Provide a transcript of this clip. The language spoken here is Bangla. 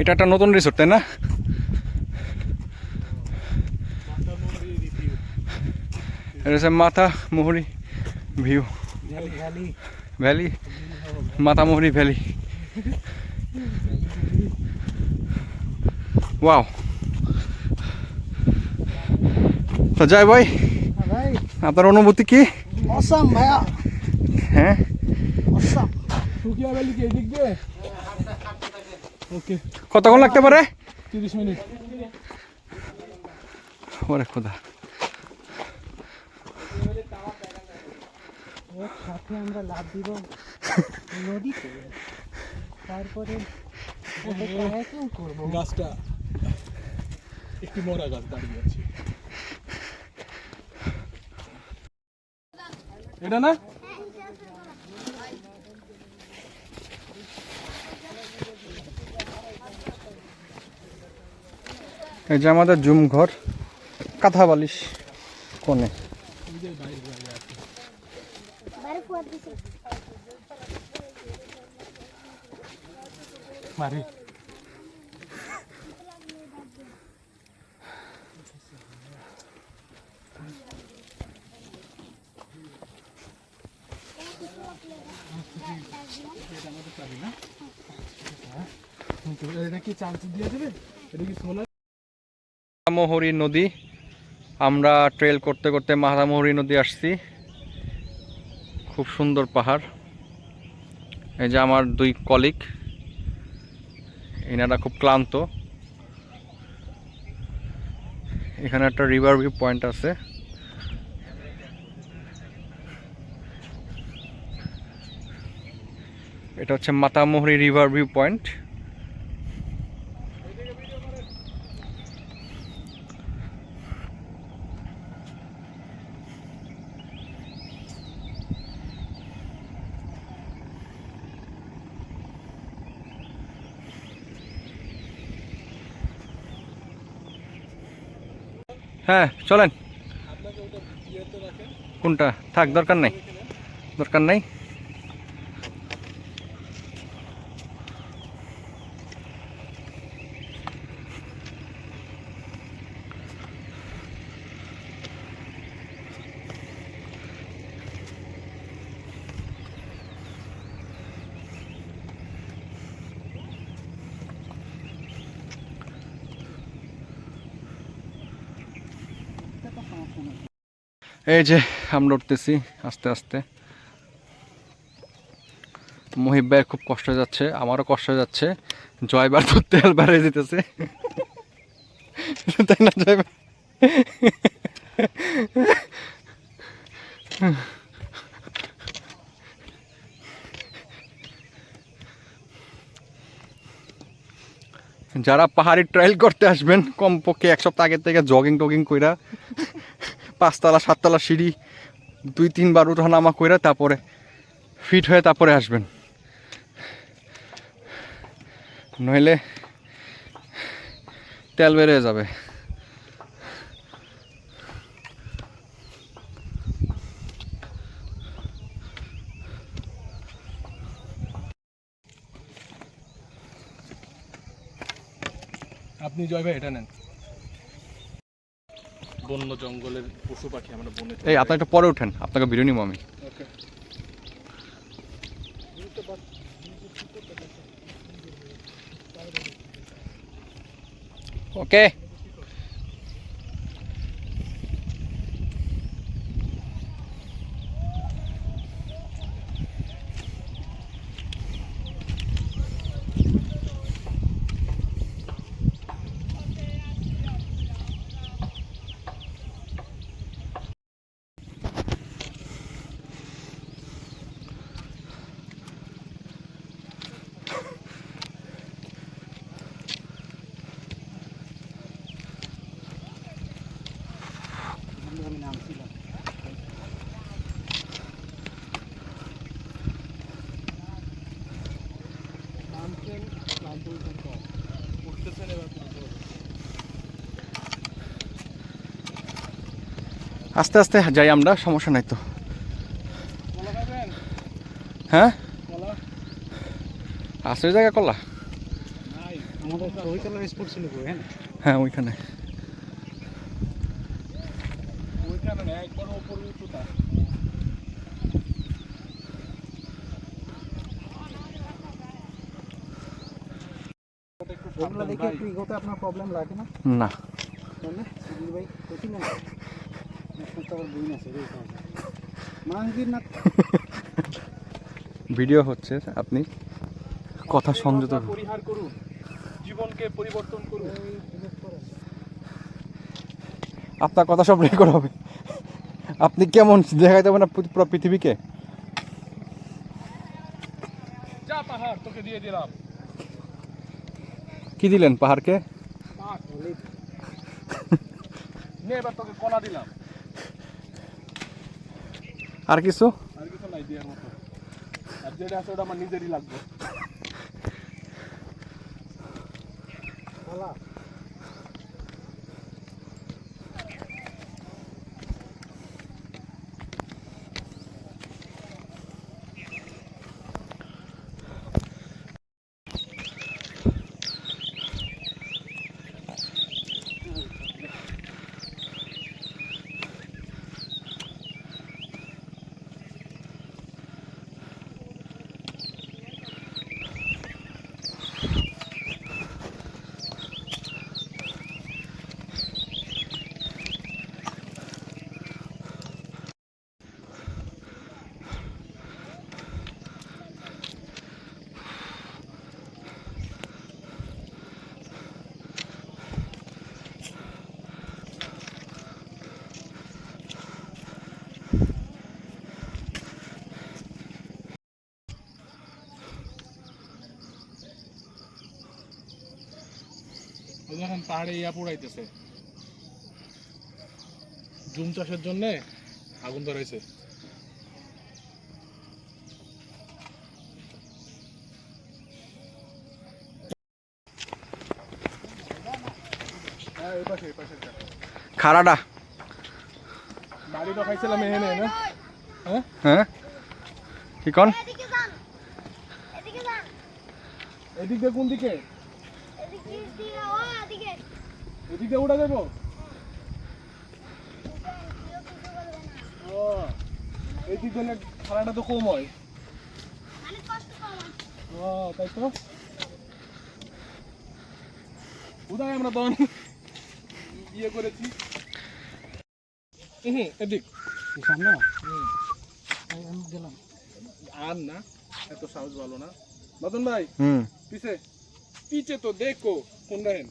এটা একটা নতুন রিসোর্ট তাই না? এটা হচ্ছে Matamuhuri view valley Matamuhuri valley wow তো জয় ভাই। ভাই আপনার অনুভূতি কি? অসাম ভাইয়া। হ্যাঁ? অসাম শুকিয়া ভ্যালি কি এদিক দিয়ে? ওকে কতক্ষণ লাগতে পারে? তিরিশ মিনিট। ওরে খোদা। সাথে আমরা লাভ দিব নদীতে। তারপরে গাছটা। একটি মরা গাছ দাঁড়িয়ে আছে। এটা না? এই যে আমাদের জুম ঘর কাঁথা বালিশ কোনে এটা কি চার্জ দিয়ে দেবে? এটা কি সোলার মাতামুহুরি নদী। আমরা ট্রেল করতে করতে মাতামুহুরি নদী আসছি। খুব সুন্দর পাহাড়। এই যে আমার দুই কলিগ এনারা খুব ক্লান্ত। এখানে একটা রিভার ভিউ পয়েন্ট আছে। এটা হচ্ছে মাতামুহুরি রিভার ভিউ পয়েন্ট হ্যাঁ চলেন। কোনটা? থাক দরকার নাই। দরকার নাই? এই যে আমরা উঠতেছি আস্তে আস্তে। মহিব ভাইয়ের খুব কষ্ট যাচ্ছে, আমারও কষ্ট যাচ্ছে। জয়বার তো তেল বাড়িয়ে দিতেছে। তাই না জয়বার যারা পাহাড়ি ট্রায়াল করতে আসবেন, কমপক্ষে এক সপ্তাহ আগের থেকে জগিং টগিং কইরা পাঁচতলা, সাততলা সিঁড়ি, দুই, তিনবার উঠা নামা কইরা তারপরে ফিট হয়ে তারপরে আসবেন। নইলে তেল বেড়ে যাবে। আপনি জয় ভাই, এটা নেন। বন্য জঙ্গলের পশু পাখি আমরা বনে এই আপনার একটা পরে উঠেন আপনাকে ভিডিও নিবো আমি। ওকে। নামছেন ক্লান্ত উঠতেছেন এবার আস্তে আস্তে যাই আমরা সমস্যা নাই তো। হ্যাঁ? কলা? আসে জায়গা কলা? হ্যাঁ? হ্যাঁ ওইখানে। ওইখানে একবার ওপর উঁচুটা ওগুলো দেখে একটু ইগোতে আপনার প্রবলেম লাগে না না তাহলে সুধীর ভাই কোথায় না আপনার তো আবার বই আছে রে মাঙ্গির না? ভিডিও হচ্ছে আপনি কথা সংযত পরিহার করুন জীবনকে পরিবর্তন করুন। আপনার কথা সব রেকর্ড হবে। আপনি কেমন দেখাইতে হবে না পুরো পুরো পৃথিবীকে? যা পাহাড় তোকে দিয়ে দিলাম। কি দিলেন পাহাড়কে? আর কিছু? আর কিছু নাই দেওয়ার মতো। আর যেটা আছে ওটা আমার নিজেরই লাগবে। দেখেন পাহাড়ে ইয়া পোড়াইতেছে জুম চাষের জন্যে আগুন ধরাইছে। হ্যাঁ এই পাশে খাড়াটা বাড়ি তো খাইছিলাম এখানে না? হ্যাঁ? হ্যাঁ? কি কন? এদিকে যান। এদিকে যান। এদিক দিয়ে কোন দিকে? এদিকে দিকে এদিকে এদিক দিয়ে উঠে যাব? কেউ কিছু বলবে না ও এই দিক দিয়ে খাড়াটা তো কম হয়। ও তাই তো? উদয় আমরা তখন ইয়ে করেছি। হুম এদিক। সামনে? হুম। এই আমি গেলাম। আর না এত সাহস ভালো না। মদন ভাই হুম। পিছে পিছে তো দেখো কোন দেখেন